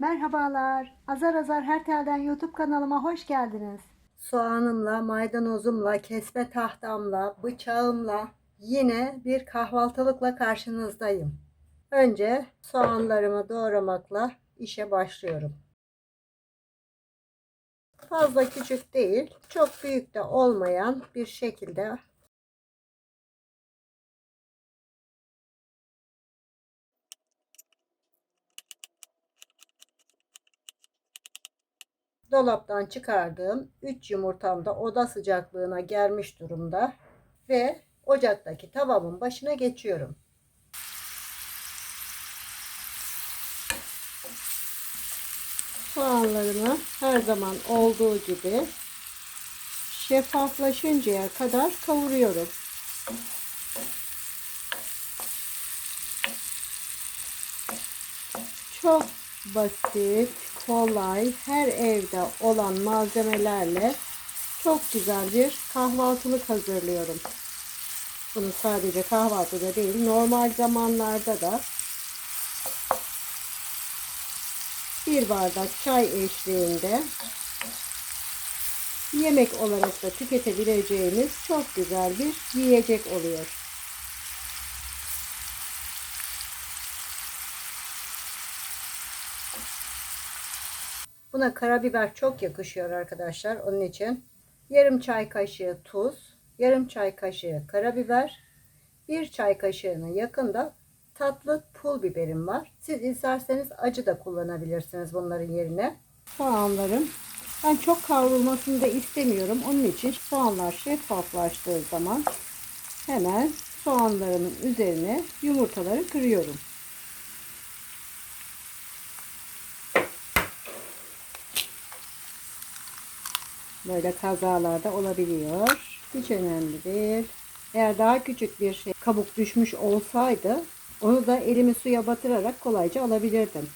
Merhabalar. Azar Azar Her Telden YouTube kanalıma hoş geldiniz. Soğanımla, maydanozumla, kesme tahtamla, bıçağımla yine bir kahvaltılıkla karşınızdayım. Önce soğanlarımı doğramakla işe başlıyorum. Fazla küçük değil, çok büyük de olmayan bir şekilde dolaptan çıkardığım 3 yumurtam da oda sıcaklığına gelmiş durumda ve ocaktaki tavamın başına geçiyorum. Soğanlarımı her zaman olduğu gibi şeffaflaşıncaya kadar kavuruyorum. Çok basit, kolay, her evde olan malzemelerle çok güzel bir kahvaltılık hazırlıyorum. Bunu sadece kahvaltıda değil, normal zamanlarda da bir bardak çay eşliğinde yemek olarak da tüketebileceğimiz çok güzel bir yiyecek oluyor. Buna karabiber çok yakışıyor arkadaşlar. Onun için yarım çay kaşığı tuz, yarım çay kaşığı karabiber, bir çay kaşığına yakında tatlı pul biberim var. Siz isterseniz acı da kullanabilirsiniz bunların yerine. Soğanlarım ben çok kavrulmasını da istemiyorum. Onun için soğanlar şeffaflaştığı zaman hemen soğanlarımın üzerine yumurtaları kırıyorum. Böyle kazalarda olabiliyor. Hiç önemli değil. Eğer daha küçük bir şey kabuk düşmüş olsaydı onu da elimi suya batırarak kolayca alabilirdim.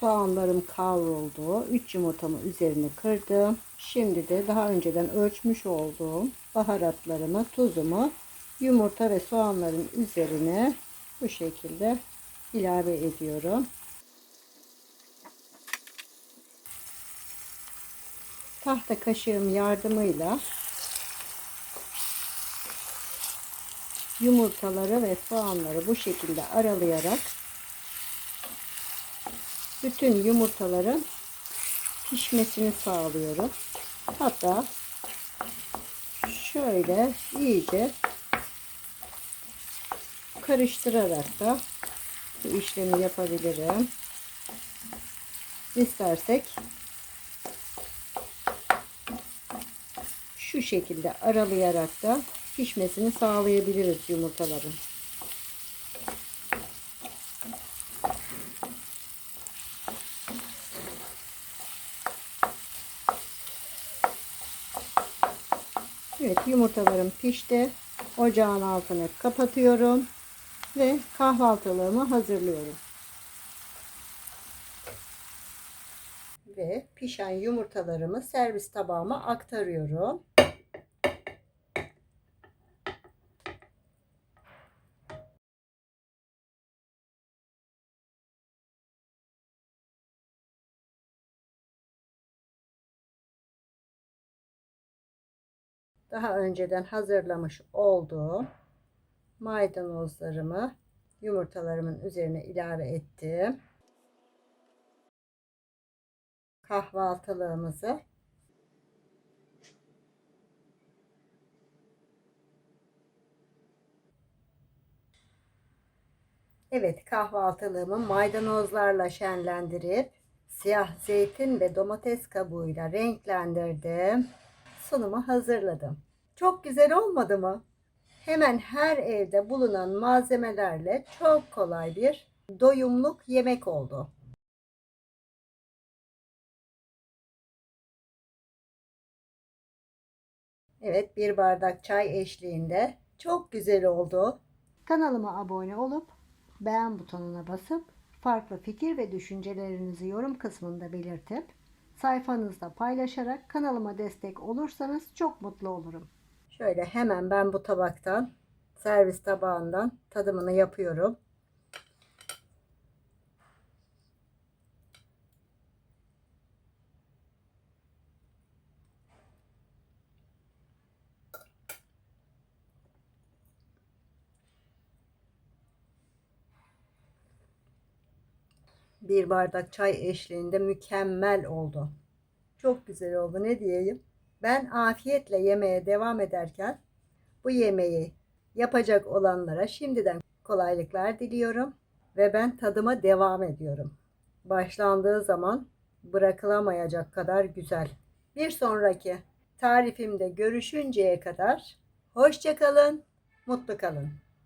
Soğanlarım kavruldu. 3 yumurtamı üzerine kırdım. Şimdi de daha önceden ölçmüş olduğum baharatlarımı, tuzumu yumurta ve soğanların üzerine bu şekilde ilave ediyorum. Tahta kaşığım yardımıyla yumurtaları ve soğanları bu şekilde aralayarak bütün yumurtaların pişmesini sağlıyorum. Hatta şöyle iyice karıştırarak da bu işlemi yapabilirim. İstersek şu şekilde aralayarak da pişmesini sağlayabiliriz yumurtaların. Evet yumurtalarım pişti. Ocağın altını kapatıyorum ve kahvaltılığımı hazırlıyorum. Ve pişen yumurtalarımı servis tabağıma aktarıyorum. daha önceden hazırlamış olduğum maydanozlarımı yumurtalarımın üzerine ilave ettim. Kahvaltılığımızı Evet kahvaltılığımı maydanozlarla şenlendirip siyah zeytin ve domates kabuğuyla renklendirdim sunumu hazırladım. Çok güzel olmadı mı? Hemen her evde bulunan malzemelerle çok kolay bir doyumluk yemek oldu. Evet bir bardak çay eşliğinde çok güzel oldu. Kanalıma abone olup beğen butonuna basıp farklı fikir ve düşüncelerinizi yorum kısmında belirtip sayfanızda paylaşarak kanalıma destek olursanız çok mutlu olurum. Şöyle hemen ben bu tabaktan servis tabağından tadımını yapıyorum. Bir bardak çay eşliğinde mükemmel oldu. Çok güzel oldu ne diyeyim. Ben afiyetle yemeye devam ederken bu yemeği yapacak olanlara şimdiden kolaylıklar diliyorum ve ben tadıma devam ediyorum. Başlandığı zaman bırakılamayacak kadar güzel. Bir sonraki tarifimde görüşünceye kadar hoşça kalın, mutlu kalın.